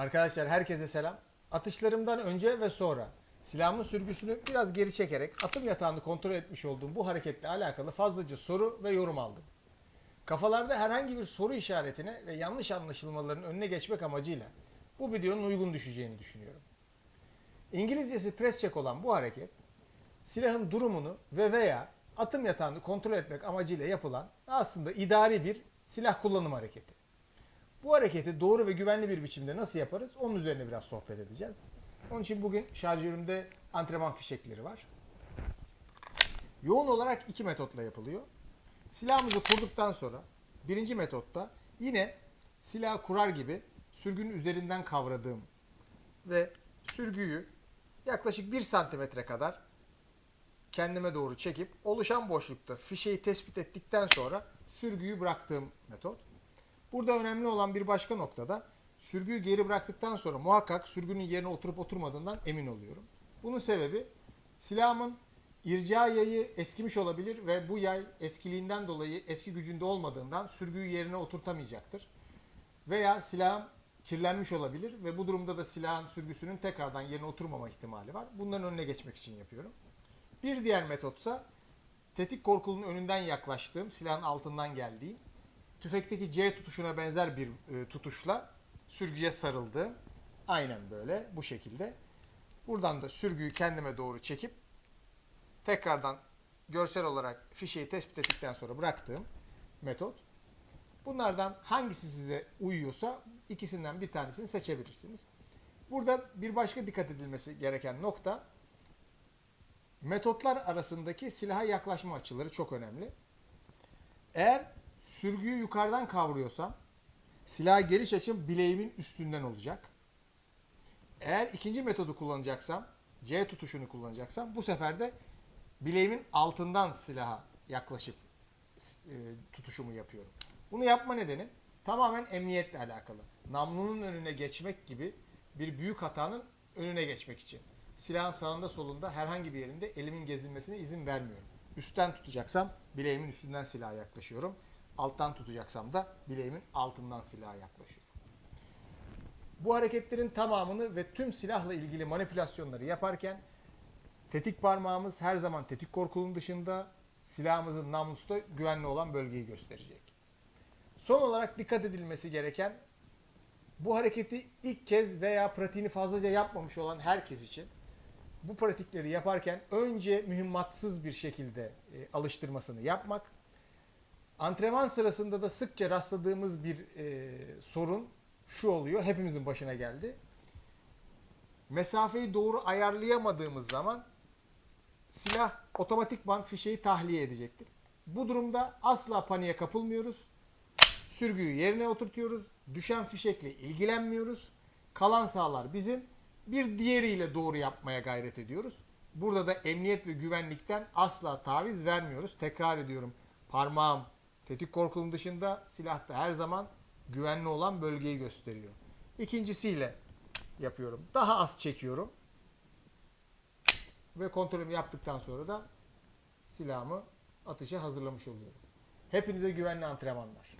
Arkadaşlar herkese selam. Atışlarımdan önce ve sonra silahımın sürgüsünü biraz geri çekerek atım yatağını kontrol etmiş olduğum bu hareketle alakalı fazlaca soru ve yorum aldım. Kafalarda herhangi bir soru işaretine ve yanlış anlaşılmaların önüne geçmek amacıyla bu videonun uygun düşeceğini düşünüyorum. İngilizcesi press check olan bu hareket silahın durumunu ve veya atım yatağını kontrol etmek amacıyla yapılan aslında idari bir silah kullanım hareketi. Bu hareketi doğru ve güvenli bir biçimde nasıl yaparız? Onun üzerine biraz sohbet edeceğiz. Onun için bugün şarjörümde antrenman fişekleri var. Yoğun olarak iki metotla yapılıyor. Silahımızı kurduktan sonra birinci metotta yine silah kurar gibi sürgünün üzerinden kavradığım ve sürgüyü yaklaşık 1 santimetre kadar kendime doğru çekip oluşan boşlukta fişeyi tespit ettikten sonra sürgüyü bıraktığım metot. Burada önemli olan bir başka noktada sürgüyü geri bıraktıktan sonra muhakkak sürgünün yerine oturup oturmadığından emin oluyorum. Bunun sebebi silahımın irca yayı eskimiş olabilir ve bu yay eskiliğinden dolayı eski gücünde olmadığından sürgüyü yerine oturtamayacaktır. Veya silahım kirlenmiş olabilir ve bu durumda da silahın sürgüsünün tekrardan yerine oturmama ihtimali var. Bunların önüne geçmek için yapıyorum. Bir diğer metotsa tetik korkulunun önünden yaklaştığım, silahın altından geldiğim, tüfekteki C tutuşuna benzer bir e, tutuşla sürgüye sarıldığım, aynen böyle bu şekilde. Buradan da sürgüyü kendime doğru çekip tekrardan görsel olarak fişeyi tespit ettikten sonra bıraktığım metot. Bunlardan hangisi size uyuyorsa ikisinden bir tanesini seçebilirsiniz. Burada bir başka dikkat edilmesi gereken nokta metotlar arasındaki silaha yaklaşma açıları çok önemli. Eğer sürgüyü yukarıdan kavruyorsam silah geliş açım bileğimin üstünden olacak. Eğer ikinci metodu kullanacaksam, C tutuşunu kullanacaksam bu sefer de bileğimin altından silaha yaklaşıp e, tutuşumu yapıyorum. Bunu yapma nedeni tamamen emniyetle alakalı. Namlunun önüne geçmek gibi bir büyük hatanın önüne geçmek için. Silahın sağında solunda herhangi bir yerinde elimin gezinmesine izin vermiyorum. Üstten tutacaksam bileğimin üstünden silaha yaklaşıyorum. Alttan tutacaksam da bileğimin altından silaha yaklaşıyorum. Bu hareketlerin tamamını ve tüm silahla ilgili manipülasyonları yaparken tetik parmağımız her zaman tetik korkulun dışında silahımızın namlusu da güvenli olan bölgeyi gösterecek. Son olarak dikkat edilmesi gereken bu hareketi ilk kez veya pratiğini fazlaca yapmamış olan herkes için bu pratikleri yaparken önce mühimmatsız bir şekilde e, alıştırmasını yapmak. Antrenman sırasında da sıkça rastladığımız bir e, sorun şu oluyor. Hepimizin başına geldi. Mesafeyi doğru ayarlayamadığımız zaman silah otomatikman fişeyi tahliye edecektir. Bu durumda asla paniğe kapılmıyoruz. Sürgüyü yerine oturtuyoruz. Düşen fişekle ilgilenmiyoruz. Kalan sahalar bizim. Bir diğeriyle doğru yapmaya gayret ediyoruz. Burada da emniyet ve güvenlikten asla taviz vermiyoruz. Tekrar ediyorum. Parmağım tetik korkulun dışında silahta her zaman güvenli olan bölgeyi gösteriyor. İkincisiyle yapıyorum. Daha az çekiyorum. Ve kontrolümü yaptıktan sonra da silahımı atışa hazırlamış oluyorum. Hepinize güvenli antrenmanlar.